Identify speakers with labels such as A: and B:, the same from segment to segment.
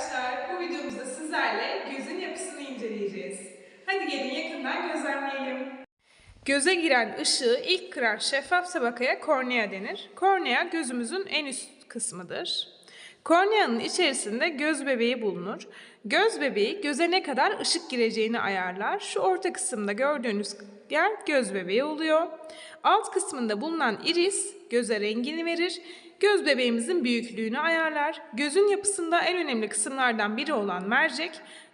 A: arkadaşlar. Bu videomuzda sizlerle gözün yapısını inceleyeceğiz. Hadi gelin yakından gözlemleyelim. Göze giren ışığı ilk kıran şeffaf tabakaya kornea denir. Kornea gözümüzün en üst kısmıdır. Korneanın içerisinde göz bebeği bulunur. Göz bebeği göze ne kadar ışık gireceğini ayarlar. Şu orta kısımda gördüğünüz yer göz bebeği oluyor. Alt kısmında bulunan iris göze rengini verir. Göz bebeğimizin büyüklüğünü ayarlar. Gözün yapısında en önemli kısımlardan biri olan mercek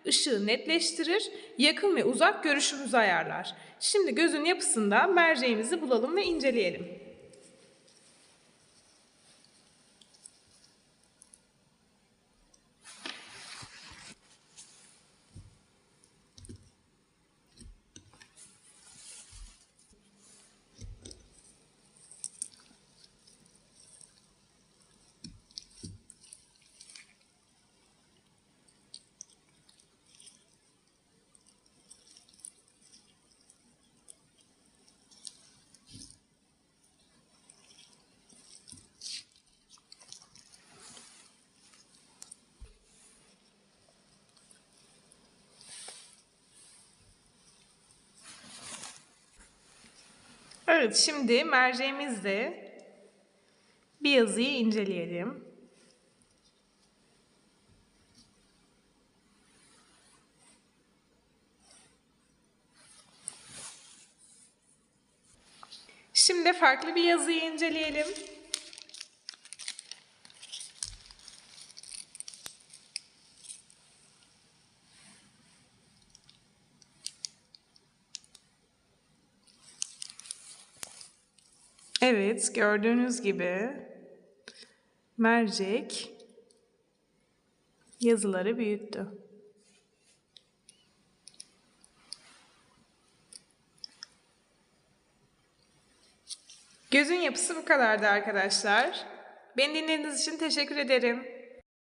A: ışığı netleştirir. Yakın ve uzak görüşümüzü ayarlar. Şimdi gözün yapısında merceğimizi bulalım ve inceleyelim. Evet, şimdi merceğimizle bir yazıyı inceleyelim. Şimdi farklı bir yazıyı inceleyelim. Evet, gördüğünüz gibi mercek yazıları büyüttü. Gözün yapısı bu kadardı arkadaşlar. Beni dinlediğiniz için teşekkür ederim.